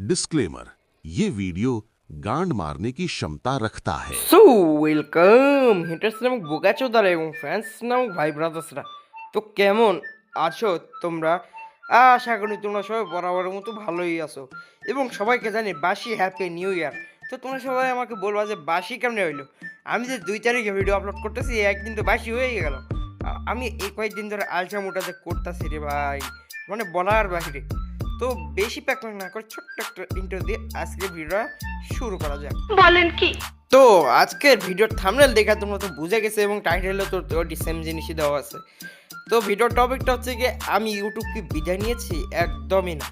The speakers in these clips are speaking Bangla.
डिस्क्लेमर ये वीडियो गांड मारने की क्षमता रखता है সো ওয়েলকাম হেটার্স নামক বোকাচোদারা এবং ফ্যান্স নামক ভাই ব্রাদার্সরা তো কেমন আছো তোমরা আশা করি তোমরা সবাই বরাবরের মতো ভালোই আছো এবং সবাইকে জানি বাসি হ্যাপি নিউ ইয়ার তো তোমরা সবাই আমাকে বলবা যে বাসি কেমনে হইলো আমি যে দুই তারিখে ভিডিও আপলোড করতেছি একদিন তো বাসি হয়ে গেল আ- আমি এই কয়েকদিন ধরে আলসা মোটা যে করতেছি রে ভাই মানে বলার বাহিরে তো বেশি প্যাক না করে ছোট্ট একটা ইন্টার দিয়ে আজকে ভিডিওটা শুরু করা যাক। বলেন কি? তো আজকের ভিডিওর থামনেল দেখা তোমরা তো বুঝে গেছে এবং টাইটেলও তো ওটি সেম জিনিসই দেওয়া আছে। তো ভিডিওর টপিকটা হচ্ছে কি আমি ইউটিউবকে বিদায় নিয়েছি? একদমই না।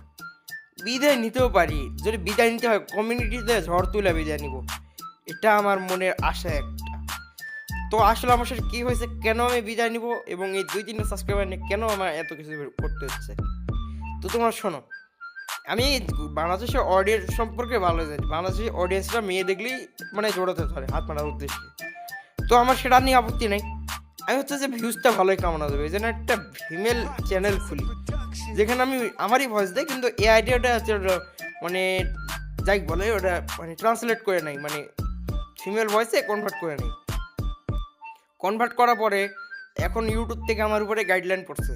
বিদায় নিতেও পারি। যদি বিদায় নিতে হয় কমিউনিটিতে ঝড় তুলে বিদায় নিব। এটা আমার মনের আশা একটা। তো আসলে আমার সাথে কী হয়েছে কেন আমি বিদায় নিব এবং এই দুই তিনটা সাবস্ক্রাইবার নিয়ে কেন আমার এত কিছু করতে হচ্ছে? তো তোমরা শোনো। আমি বাংলাদেশের অডিয়েন্স সম্পর্কে ভালো জানি। বাংলাদেশের অডিয়েন্সরা মেয়ে দেখলেই মানে জোড়াতে ধরে, হাত মারার উদ্দেশ্যে। তো আমার সেটা নিয়ে আপত্তি নেই। আমি হচ্ছে যে ভিউজটা ভালোই কামানো যাবে এই জন্য একটা ফিমেল চ্যানেল খুলি। যেখানে আমি আমারই ভয়েস দেয় কিন্তু এই আইডিয়াটা হচ্ছে মানে যাই বলে, ওটা মানে ট্রান্সলেট করে নাই। মানে ফিমেল ভয়েসে কনভার্ট করে নেই। কনভার্ট করার পরে এখন ইউটিউব থেকে আমার উপরে গাইডলাইন পড়ছে।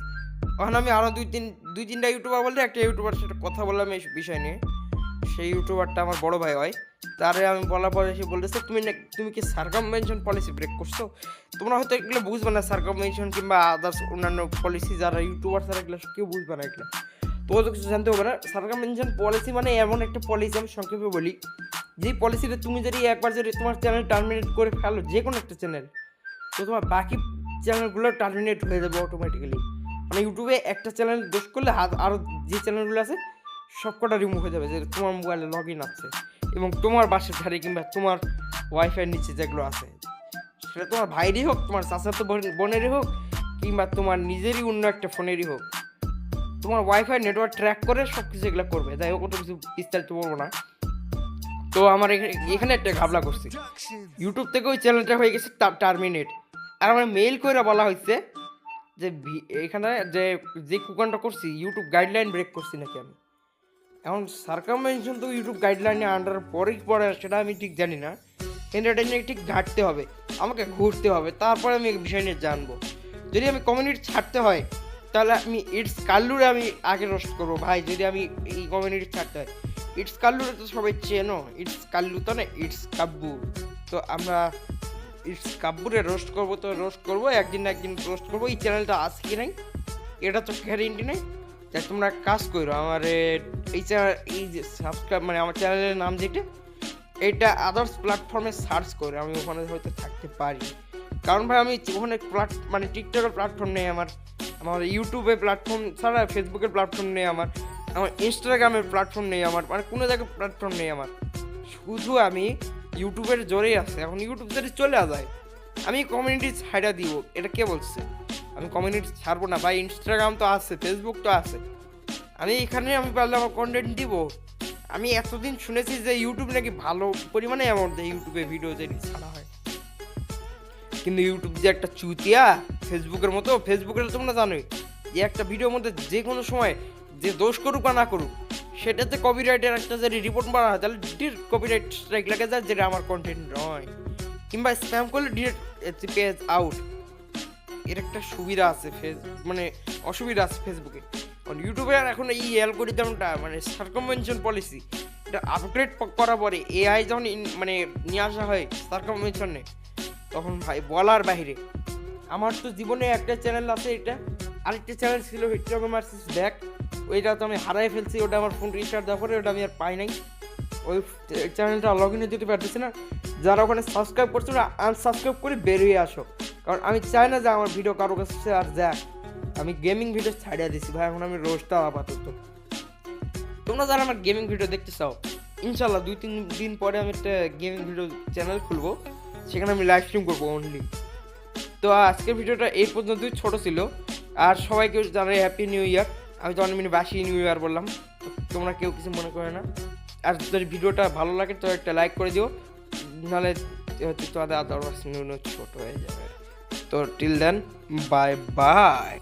এখন আমি আরও দুই তিন, দুই তিনটা ইউটিউবার বলতে একটা ইউটিউবার সাথে কথা বললাম এই বিষয় নিয়ে। সেই ইউটিউবারটা আমার বড় ভাই হয়। তারে আমি বলার পরে সে বলতেছে, তুমি না, তুমি কি সার্কামভেনশন পলিসি ব্রেক করছ? তোমরা হয়তো এগুলো বুঝবে না সার্কামভেনশন কিংবা আদার্স অন্যান্য পলিসি যারা ইউটিউবার তারা এগুলো কেউ বুঝবে না এগুলো। তো তো কিছু জানতে হবে না সার্কামভেনশন পলিসি মানে এমন একটা পলিসি আমি সংক্ষেপে বলি। যে পলিসিটা তুমি যদি একবার যদি তোমার চ্যানেল টার্মিনেট করে ফেলো যে কোনো একটা চ্যানেল তো তোমার বাকি চ্যানেলগুলো টার্মিনেট হয়ে যাবে অটোমেটিক্যালি মানে ইউটিউবে একটা চ্যানেল দোষ করলে আরও যে চ্যানেলগুলো আছে সব কটা রিমুভ হয়ে যাবে। যে তোমার মোবাইলে লগ ইন আছে এবং তোমার বাসের ধারে কিংবা তোমার ওয়াইফাই নিচে যেগুলো আছে। সেটা তোমার ভাইরই হোক, তোমার চাচাতো বোন- বোনেরই হোক, কিংবা তোমার নিজেরই অন্য একটা ফোনেরই হোক। তোমার ওয়াইফাই নেটওয়ার্ক ট্র্যাক করে সব কিছু এগুলো করবে। যাই হোক ওটা কিছু বিস্তারিত বলব না। তো আমার এখানে একটা ঘাবলা করছি। ইউটিউব থেকে ওই চ্যানেলটা হয়ে গেছে টার্মিনেট আর আমার মেইল করে বলা হয়েছে যে এখানে যে যে কুকানটা করছি ইউটিউব গাইডলাইন ব্রেক করছি নাকি আমি? এখন সার্কামভেনশন তো ইউটিউব গাইডলাইনে আন্ডার পরেই পড়ে সেটা আমি ঠিক জানি না। নিয়ে ঠিক ঘাটতে হবে, আমাকে ঘুরতে হবে, তারপরে আমি বিষয় নিয়ে জানব। যদি আমি কমিউনিটি ছাড়তে হয়, তাহলে আমি ইটস কাল্লুরে আমি আগে রোস্ট করব। ভাই, যদি আমি এই কমিউনিটি ছাড়তে হয় ইটস কাল্লুরে তো সবাই চেনো ইটস কাল্লু তো না ইটস কাব্বু তো আমরা কাব্বুরে রোস্ট করব তো রোস্ট করব, একদিন না একদিন রোস্ট করব। এই চ্যানেলটা আছে কি নাই, এটা তো গ্যারেন্টি নেই। তাই তোমরা কাজ করো, আমার এই চ্যানেল এই যে সাবস্ক্রাইব মানে আমার চ্যানেলের নাম যেটা, এটা আদার্স প্ল্যাটফর্মে সার্চ করে, আমি ওখানে হয়তো থাকতে পারি। কারণ ভাই, আমি ওখানে প্ল্যাট মানে টিকটকের প্ল্যাটফর্ম নেই আমার আমার ইউটিউবে প্ল্যাটফর্ম ছাড়া ফেসবুকের প্ল্যাটফর্ম নেই আমার আমার ইনস্টাগ্রামের প্ল্যাটফর্ম নেই আমার মানে কোনো জায়গায় প্ল্যাটফর্ম নেই আমার। শুধু আমি ইউটিউবের জোরেই আছে। এখন ইউটিউব যদি চলে যায়, আমি কমিউনিটি ছাড়া দিব। এটা কে বলছে? আমি কমিউনিটি ছাড়বো না। ভাই ইনস্টাগ্রাম তো আছে ফেসবুক তো আছে। আমি এখানে আমি পারলে আমার কন্টেন্ট দিব। আমি এতদিন শুনেছি যে ইউটিউব নাকি ভালো পরিমাণে অ্যামাউন্ট দেয় ইউটিউবে ভিডিও যদি ছাড়া হয়। কিন্তু ইউটিউব যে একটা চুতিয়া ফেসবুকের মতো ফেসবুকের তোমরা জানোই যে একটা ভিডিওর মধ্যে যে কোনো সময় যে দোষ করুক বা না করুক সেটাতে কপিরাইটের একটা যদি রিপোর্ট মারা হয়, তাহলে ডিরেক্ট কপিরাইট স্ট্রাইক লাগে যায় যেটা আমার কন্টেন্ট নয়। কিংবা স্প্যাম করলে ডিরেক্ট পেজ আউট এর একটা সুবিধা আছে ফেস মানে অসুবিধা আছে ফেসবুকে কারণ ইউটিউবে আর এখন এই অ্যালগোরিদমটা মানে সার্কমভেনশন পলিসি এটা আপগ্রেড করার পরে এআই যখন মানে নিয়ে আসা হয় সার্কমভেনশনে তখন ভাই বলার বাইরে আমার তো জীবনে একটা চ্যানেল আছে এটা, আরেকটা চ্যানেল ছিল হিট্রগো মার্সিস ব্যাক ওইটা তো আমি হারাই ফেলছি, ওটা আমার ফোন রিস্টার্ট দেওয়ার পরে ওটা আমি আর পাই নাই। ওই চ্যানেলটা লগ ইনে যেতে পারতেছি না। যারা ওখানে সাবস্ক্রাইব করছে না আনসাবস্ক্রাইব করে বেরিয়ে আসো। কারণ আমি চাই না যে আমার ভিডিও কারও কাছে আর যাক। আমি গেমিং ভিডিও ছাড়িয়ে দিছি, ভাই, এখন আমি রোজটা আপাতত। তোমরা যারা আমার গেমিং ভিডিও দেখতে চাও ইনশাল্লাহ দুই তিন দিন পরে আমি একটা গেমিং ভিডিও চ্যানেল খুলবো। সেখানে আমি লাইভ স্ট্রিম করব অনলি তো আজকের ভিডিওটা এই পর্যন্তই, ছোট ছিল। আর সবাইকে জানাই হ্যাপি নিউ ইয়ার আমি তো অনেক মিনিট বাসি নিউ ইয়ার বললাম তোমরা কেউ কিছু মনে করে না। আর যদি ভিডিওটা ভালো লাগে, তো একটা লাইক করে দিও। নাহলে হচ্ছে তোমাদের আদার ছোট হয়ে যাবে। তো টিল দেন বাই বাই